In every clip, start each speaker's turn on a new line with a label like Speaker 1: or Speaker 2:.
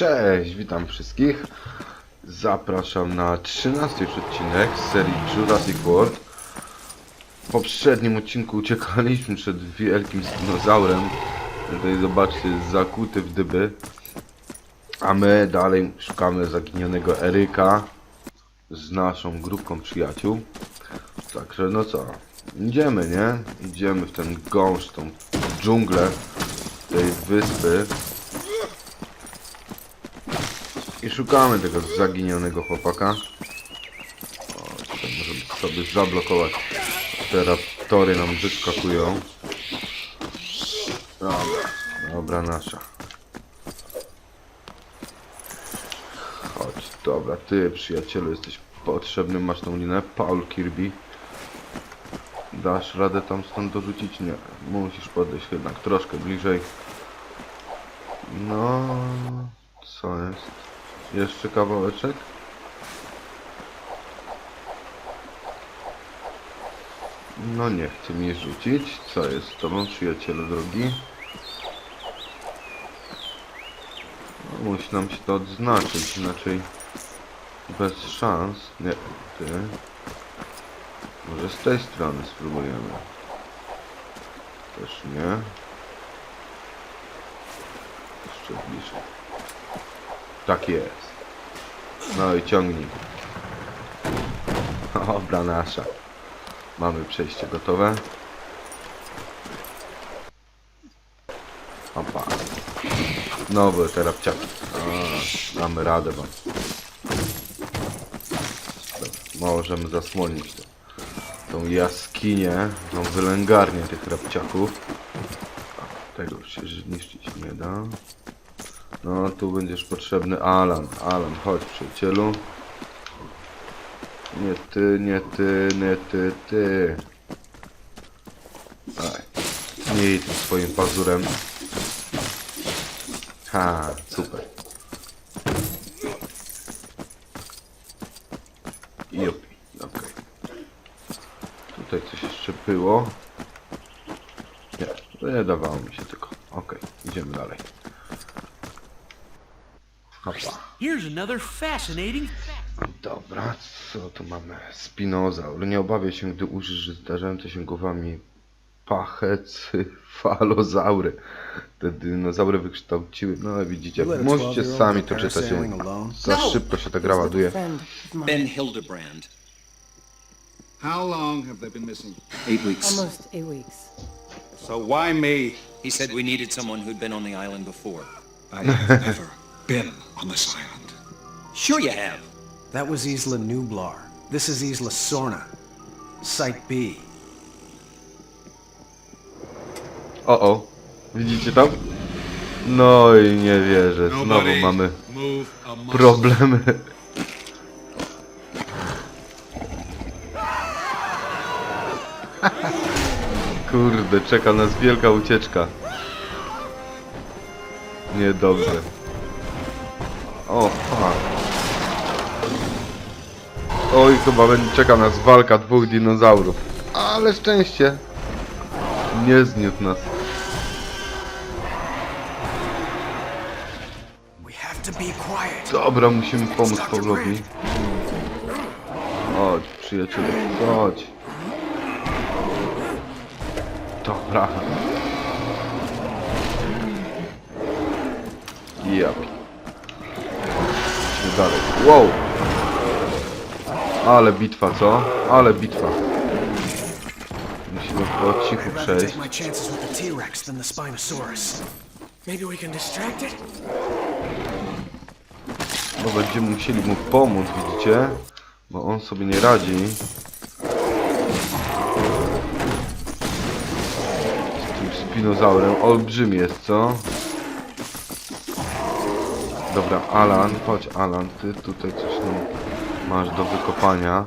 Speaker 1: Cześć, witam wszystkich. Zapraszam na 13 już odcinek z serii Jurassic World. W poprzednim odcinku uciekaliśmy przed wielkim dinozaurem. Tutaj zobaczcie, jest zakuty w dyby. A my dalej szukamy zaginionego Eryka z naszą grupką przyjaciół. Także no co, idziemy, nie? Idziemy w ten gąszcz, tą dżunglę tej wyspy. I szukamy tego zaginionego chłopaka. O, tutaj możemy sobie zablokować. Te raptory nam wyskakują. Dobra, dobra nasza. Chodź, dobra, ty przyjacielu jesteś potrzebny, masz tą linę. Paul Kirby. Dasz radę tam stąd dorzucić? Nie, musisz podejść jednak troszkę bliżej. No, co jest? Jeszcze kawałeczek? No nie chce mi rzucić. Co jest z tobą, przyjacielu drogi? No, musi nam się to odznaczyć, inaczej bez szans. Nie, ty. Może z tej strony spróbujemy. Też nie. Jeszcze bliżej. Tak jest. No i ciągnij. Dobra nasza. Mamy przejście gotowe. Opa. Nowe te rapciaki. A, damy radę wam. Możemy zasłonić to. Tą jaskinię, tą wylęgarnię tych rapciaków. Tego już się zniszczyć nie da. No, tu będziesz potrzebny Alan. Alan, chodź przyjacielu. Nie ty, nie ty, nie ty, ty. Nie idź swoim pazurem. Ha, super. Jupi, okej. Tutaj coś jeszcze było. Nie, nie dawało mi się tylko. Okej, idziemy dalej. Hopa.
Speaker 2: Here's another fascinating
Speaker 1: Dobra, co tu mamy? Spinozaur. Nie obawiaj się, gdy użysz zdarzające się głowami pachecefalozaury. Te dinozaury wykształciły. No widzicie,
Speaker 3: You let a
Speaker 1: możecie
Speaker 3: 12-year-old
Speaker 1: sami to czytać. Za szybko się ta gra ładuje.
Speaker 4: Ben Hildebrand.
Speaker 5: How long have they been missing?
Speaker 4: Eight weeks.
Speaker 6: Almost eight weeks.
Speaker 5: So why me?
Speaker 4: He said we needed someone who'd been on the island before.
Speaker 5: I have never been on this island.
Speaker 4: Sure you have.
Speaker 3: That was Isla Nublar. This is Isla Sorna. Site B.
Speaker 1: O, o. Widzicie tam? No i nie wierzę. Znowu
Speaker 5: Nobody
Speaker 1: mamy
Speaker 5: move a muscle.
Speaker 1: problemy. Kurde, czeka nas wielka ucieczka. Niedobrze. Chyba będzie czeka nas walka dwóch dinozaurów. Ale szczęście. Nie zniósł nas. Dobra, musimy pomóc Paulowi. Chodź, przyjacielu, chodź. Dobra. Japi. Idźmy dalej. Wow! Ale bitwa, co? Ale bitwa. Musimy po cichu przejść. Bo będziemy musieli mu pomóc, widzicie? Bo on sobie nie radzi. Z tym spinozaurem. Olbrzymi jest, co? Dobra, Alan, chodź Alan, ty tutaj coś tam masz do wykopania.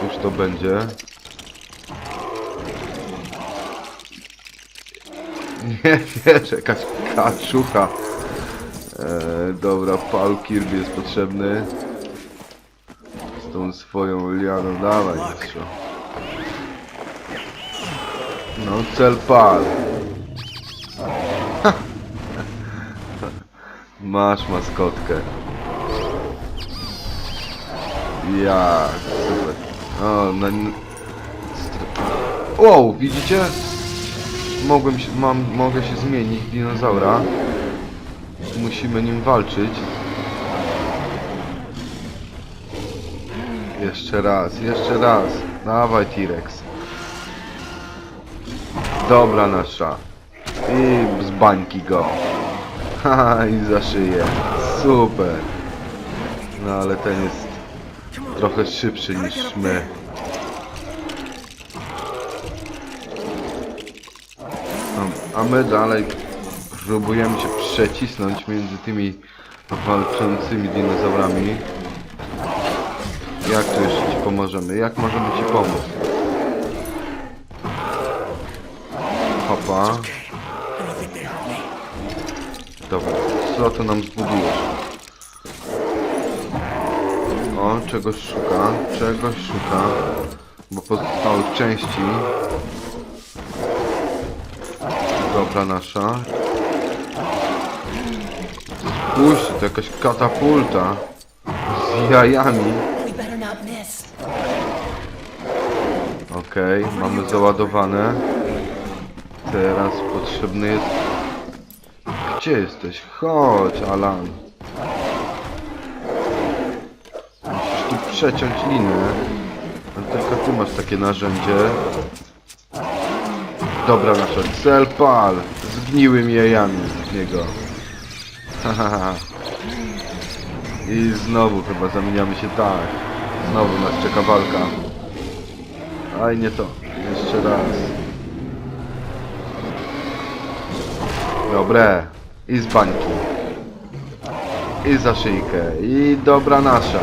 Speaker 1: Cóż to będzie? Nie wiesz, jakaś kaczucha. E, dobra, Paul Kirby jest potrzebny. Z tą swoją lianą, dawaj jeszcze. No, cel pal. Masz maskotkę. Ja, super. O, na... Wow, widzicie? Mogłem się, mam, mogę się zmienić dinozaura. Musimy nim walczyć. Jeszcze raz, jeszcze raz. Dawaj T-Rex. Dobra nasza. I z bańki go. Haha, i za szyję. Super. No ale ten jest trochę szybszy niż my. A- A my dalej próbujemy się przecisnąć między tymi walczącymi dinozaurami. Jak tu jeszcze ci pomożemy? Jak możemy ci pomóc? Hopa. Dobra, co to nam zbudziłeś? O, czegoś szuka, czegoś szuka, bo pozostałych części. Dobra nasza. Spójrzcie, to jakaś katapulta z jajami. Okej, mamy załadowane. Teraz potrzebny jest... Gdzie jesteś? Chodź, Alan. Musisz tu przeciąć linę. A tylko ty masz takie narzędzie. Dobra, nasza cel pal. Zgniłymi jajami z niego. Hahaha. I znowu chyba zamieniamy się tak. Znowu nas czeka walka. Aj, nie to. Jeszcze raz. Dobre. I z bańki. I za szyjkę. I dobra nasza.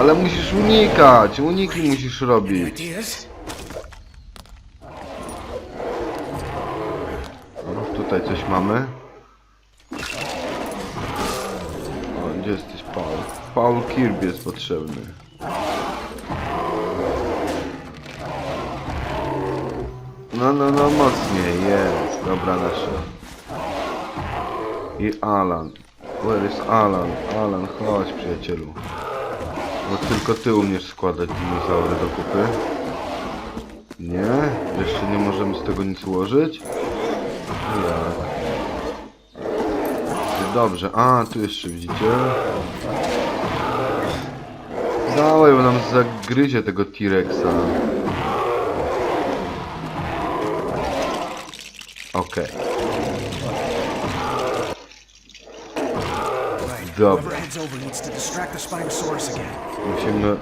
Speaker 1: Ale musisz unikać. Uniki musisz robić.
Speaker 3: Ideas?
Speaker 1: O, tutaj coś mamy. O, gdzie jesteś, Paul? Paul Kirby jest potrzebny. No, no, no, mocniej, jest. Dobra, nasza. I Alan. Where is Alan? Alan, chodź, przyjacielu. Bo tylko ty umiesz składać dinozaury do kupy. Nie? Jeszcze nie możemy z tego nic ułożyć? Jak? Dobrze, a tu jeszcze widzicie? Dawaj, bo nam zagryzie tego T-Rexa. Okej.
Speaker 3: Again.
Speaker 1: musimy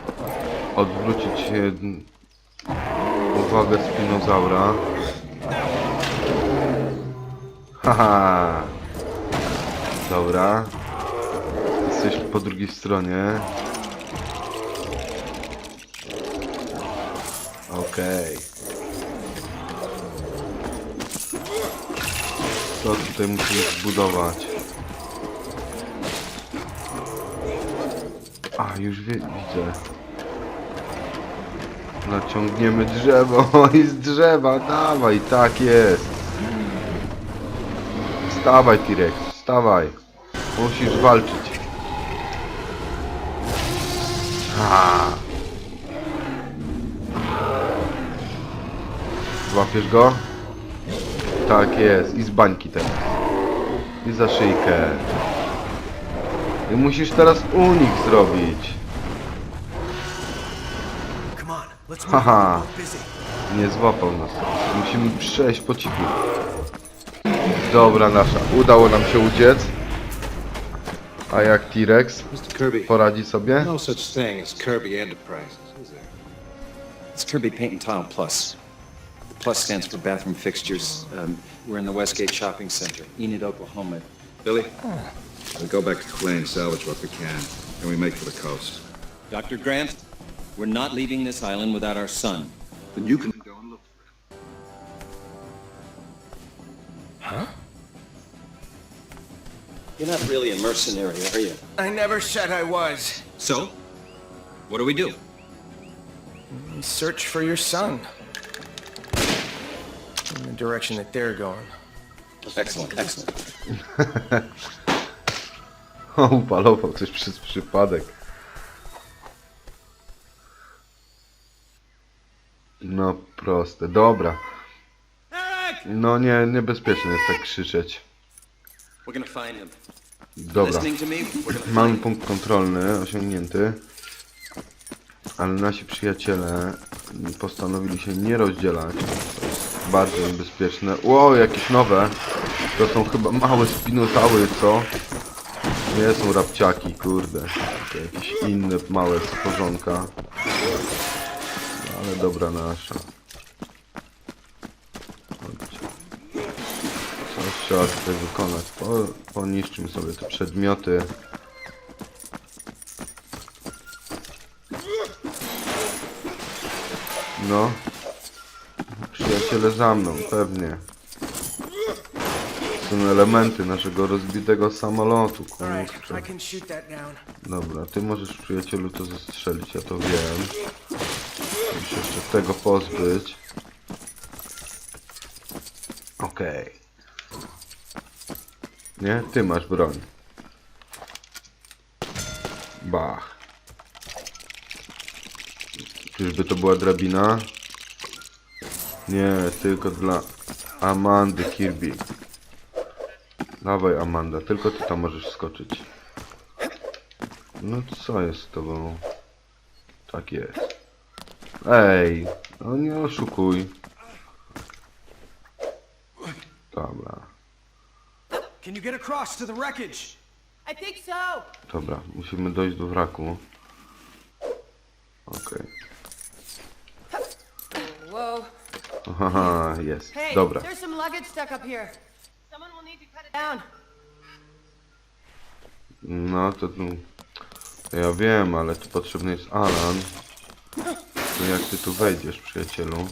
Speaker 1: odwrócić e, uwagę Spinozaura. Haha. Dobra. Jesteś po drugiej stronie. Okej. Co tutaj musimy zbudować? A, już widzę. Naciągniemy drzewo i z drzewa, dawaj, tak jest. Wstawaj, T-Rex, wstawaj. Musisz walczyć. Ha. Złapiesz go? Tak jest, i z bańki teraz. I za szyjkę. I musisz teraz unik zrobić.
Speaker 3: On, let's move.
Speaker 1: Haha. Nie złapał nas. Musimy przejść po cichu. Dobra nasza. Udało nam się uciec. A jak T-Rex? Poradzi sobie?
Speaker 5: no such thing as Kirby Enterprises, is there?
Speaker 4: It's Kirby Paint and Tile Plus. The plus stands for bathroom fixtures. Um, we're in the Westgate Shopping Center, Enid, Oklahoma.
Speaker 5: Billy? We go back to Clay salvage what we can, and we make for the coast.
Speaker 4: Dr. Grant, we're not leaving this island without our son.
Speaker 5: Then you can go and look for him. Huh?
Speaker 4: You're not really a mercenary, are you?
Speaker 7: I never said I was.
Speaker 4: So, what do we do?
Speaker 7: Search for your son. In the direction that they're going.
Speaker 4: Excellent, excellent.
Speaker 1: O, upalował coś przez przypadek. No proste, dobra. No nie, niebezpieczne jest tak krzyczeć. Dobra, mamy punkt kontrolny osiągnięty. Ale nasi przyjaciele postanowili się nie rozdzielać. To jest bardzo niebezpieczne. Ło, jakieś nowe. To są chyba małe spinozaury, co? Nie są rapciaki, kurde. To jakieś inne małe stworzonka. Ale dobra nasza. Chodźcie. Co trzeba tutaj wykonać? Po, poniszczmy sobie te przedmioty. No. Przyjaciele za mną, pewnie. Są elementy naszego rozbitego samolotu, kurczę. Dobra, ty możesz przyjacielu to zastrzelić, ja to wiem. Muszę jeszcze tego pozbyć. Okej. Nie? Ty masz broń. Bach. Czyżby to była drabina? Nie, tylko dla Amandy Kirby. Dawaj Amanda, tylko ty tam możesz skoczyć. No co jest z tobą? Tak jest. Ej, no nie oszukuj. Dobra,
Speaker 3: Can you get across to the wreckage?
Speaker 6: I think so.
Speaker 1: dobra, musimy dojść do wraku. Okej.
Speaker 6: Whoa.
Speaker 1: Haha, jest.
Speaker 6: Hey,
Speaker 1: Dobra.
Speaker 6: there's some luggage stuck up here.
Speaker 1: No to tu... Ja wiem, ale tu potrzebny jest Alan. To jak ty tu wejdziesz, przyjacielu?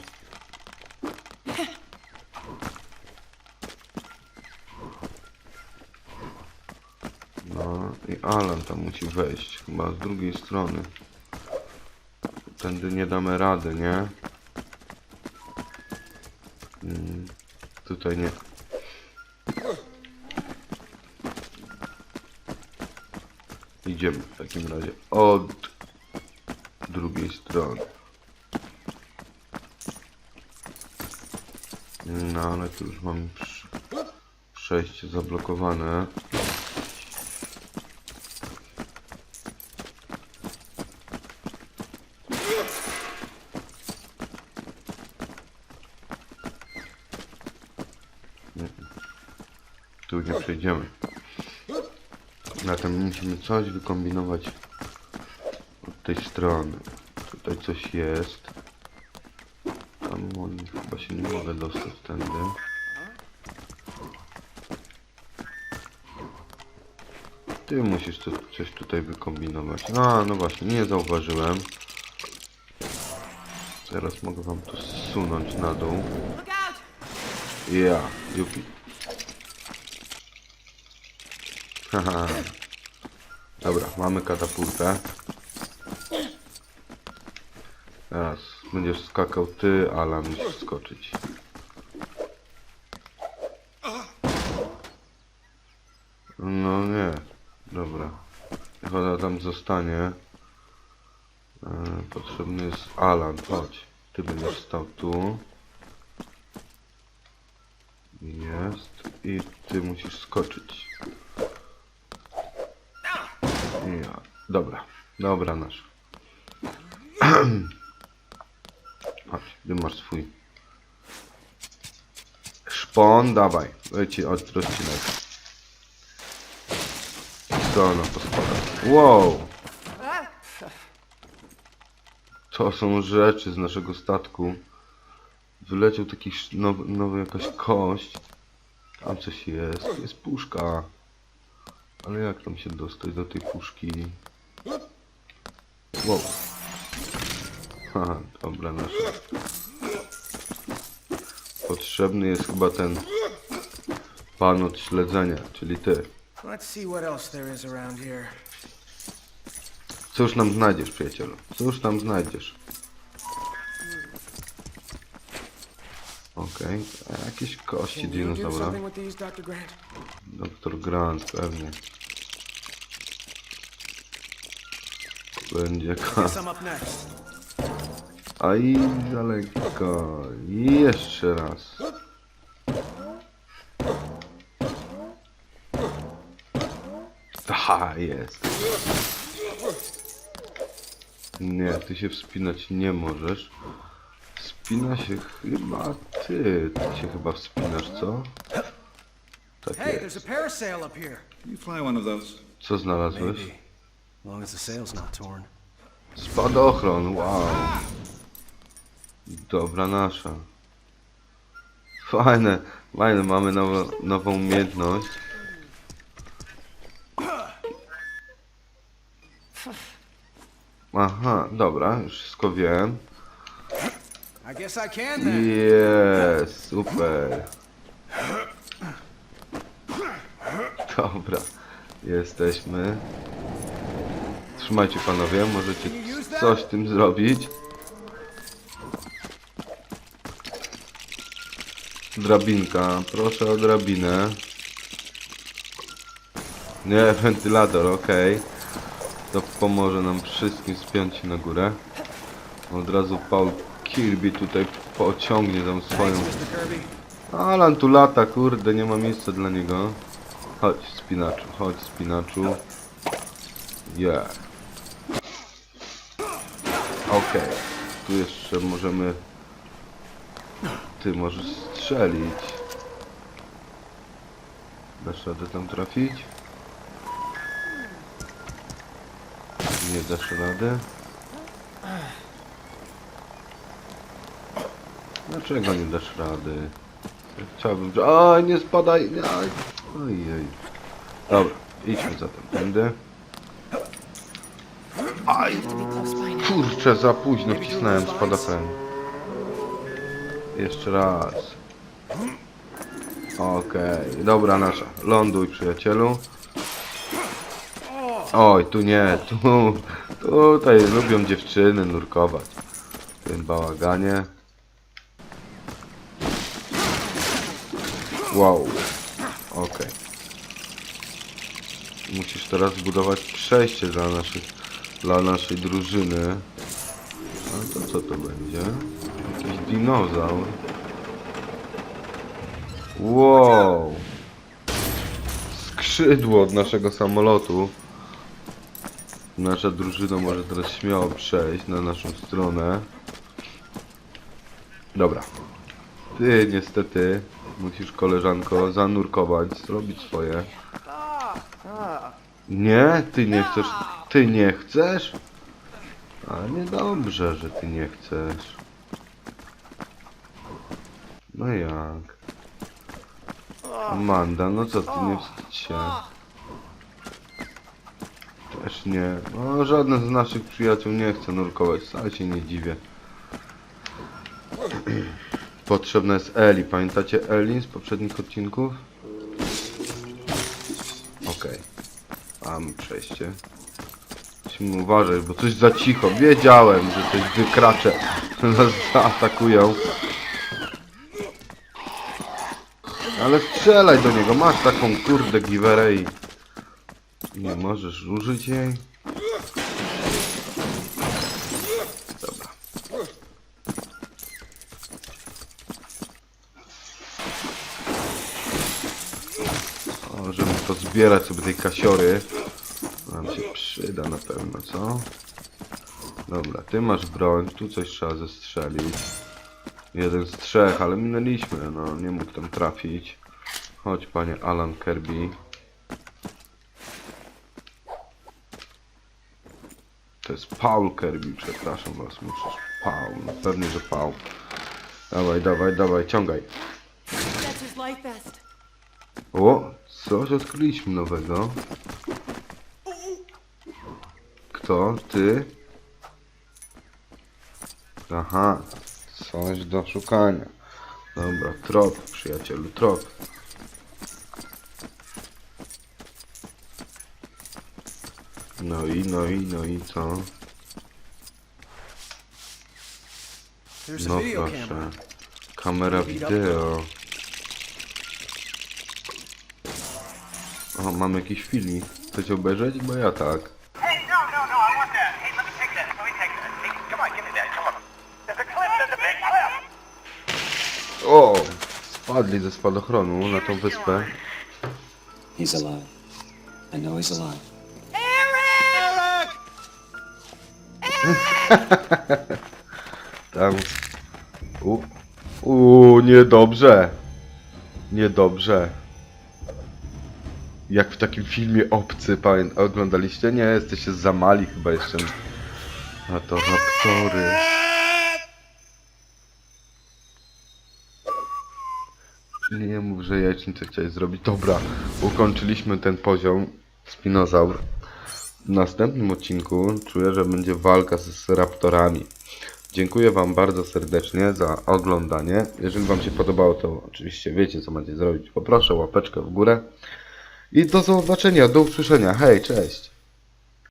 Speaker 1: No i Alan tam musi wejść, chyba z drugiej strony. Tędy nie damy rady, nie? Mm, tutaj nie. Idziemy w takim razie od drugiej strony. No ale tu już prz- przejście zablokowane. Tu nie przejdziemy. Zatem musimy coś wykombinować od tej strony. Tutaj coś jest. Tam on, chyba się nie mogę dostać tędy. Ty musisz coś tutaj wykombinować. No, no właśnie, nie zauważyłem. Teraz mogę wam tu zsunąć na dół. Ja, jupi. Haha. Dobra, mamy katapultę. Teraz będziesz skakał ty, Alan musisz skoczyć. No nie, dobra. Niech ona tam zostanie. E, potrzebny jest Alan, chodź. Ty będziesz stał tu. Jest. I ty musisz skoczyć. Dobra. Dobra nasz. Chodź, ty masz swój. Szpon, dawaj. Leci od rozcinek. Co ona pospada? Wow! To są rzeczy z naszego statku. Wyleciał taki nowy, nowy jakaś kość. Tam coś jest. Jest puszka. Ale jak tam się dostać do tej puszki? Wow. Haha, dobra nasza. Potrzebny jest chyba ten pan od śledzenia, czyli ty. Cóż nam znajdziesz, przyjacielu? Cóż tam znajdziesz? Okej, a jakieś kości
Speaker 7: Can
Speaker 1: Doktor Grant, pewnie. będzie. A i za jeszcze raz. Aha, jest. Nie, ty się wspinać nie możesz. Wspina się chyba ty. Ty się chyba wspinasz, co? Tak
Speaker 7: Hey,
Speaker 1: jest.
Speaker 7: there's a parasail up here.
Speaker 5: You fly one of those?
Speaker 1: Co znalazłeś?
Speaker 3: Maybe. As long as the sail's not torn.
Speaker 1: Spadochron, wow. Dobra nasza. Fajne, fajne, mamy nowo, nową umiejętność. Aha, dobra, już wszystko wiem.
Speaker 7: I guess I can then.
Speaker 1: Jest, super. Dobra, jesteśmy. Trzymajcie panowie, możecie coś z tym zrobić. Drabinka, proszę o drabinę. Nie, wentylator, okej. To pomoże nam wszystkim spiąć się na górę. Od razu Paul Kirby tutaj pociągnie tam swoją... Alan tu lata, kurde, nie ma miejsca dla niego. Chodź, spinaczu, chodź, spinaczu. Yeah. Okej. Tu jeszcze możemy... Ty możesz strzelić. Dasz radę tam trafić? Nie dasz rady? Dlaczego nie dasz rady? Chciałbym. Oj, nie spadaj! Aj. Ojej. Dobra, idźmy zatem tędy. Aj! Kurczę, za późno wcisnąłem spadafem. Jeszcze raz. Okej, dobra nasza. Ląduj przyjacielu. Oj, tu nie, tu... Tutaj lubią dziewczyny nurkować. W tym bałaganie. Wow. Okej. Musisz teraz zbudować przejście dla naszych, dla naszej drużyny. A to co to będzie? Jakiś dinozaur. Wow. Skrzydło od naszego samolotu. Nasza drużyna może teraz śmiało przejść na naszą stronę. Dobra. Ty niestety musisz koleżanko zanurkować, zrobić swoje. Nie? Ty nie chcesz? Ty nie chcesz? A niedobrze, że ty nie chcesz. No jak? Amanda, no co ty nie wstydź się? Też nie. No żaden z naszych przyjaciół nie chce nurkować, wcale się nie dziwię. Potrzebna jest Eli. Pamiętacie Eli z poprzednich odcinków? Mamy przejście. Musimy uważać, bo coś za cicho. Wiedziałem, że coś wykracze. Nas zaatakują. Ale strzelaj do niego. Masz taką kurde giwerę i... Nie możesz użyć jej. Dobra. Możemy pozbierać sobie tej kasiory. Przyda na pewno, co? Dobra, ty masz broń, tu coś trzeba zestrzelić. Jeden z trzech, ale minęliśmy, no nie mógł tam trafić. Chodź panie Alan Kirby. To jest Paul Kirby, przepraszam was, muszę. Paul, no pewnie, że Paul. Dawaj, dawaj, dawaj, ciągaj. O, coś odkryliśmy nowego. Kto? Ty? Aha, coś do szukania. Dobra, trop, przyjacielu, trop. No i, no i, no i co? No proszę. Kamera wideo. O, mam jakiś filmik. Chcecie obejrzeć? Bo ja tak.
Speaker 8: Hey, no, no, no, I want that. Hey, let me
Speaker 1: spadli ze spadochronu na tą wyspę.
Speaker 4: He's alive. I know he's alive.
Speaker 1: Tam. U. U, niedobrze. Niedobrze. Jak w takim filmie Obcy, pamię... oglądaliście? Nie, jesteście za mali chyba jeszcze. A to raptory. Że jajecznicę chciałeś zrobić. Dobra, ukończyliśmy ten poziom. Spinozaur. W następnym odcinku czuję, że będzie walka z raptorami. Dziękuję Wam bardzo serdecznie za oglądanie. Jeżeli Wam się podobało, to oczywiście wiecie, co macie zrobić. Poproszę łapeczkę w górę. I do zobaczenia, do usłyszenia. Hej, cześć!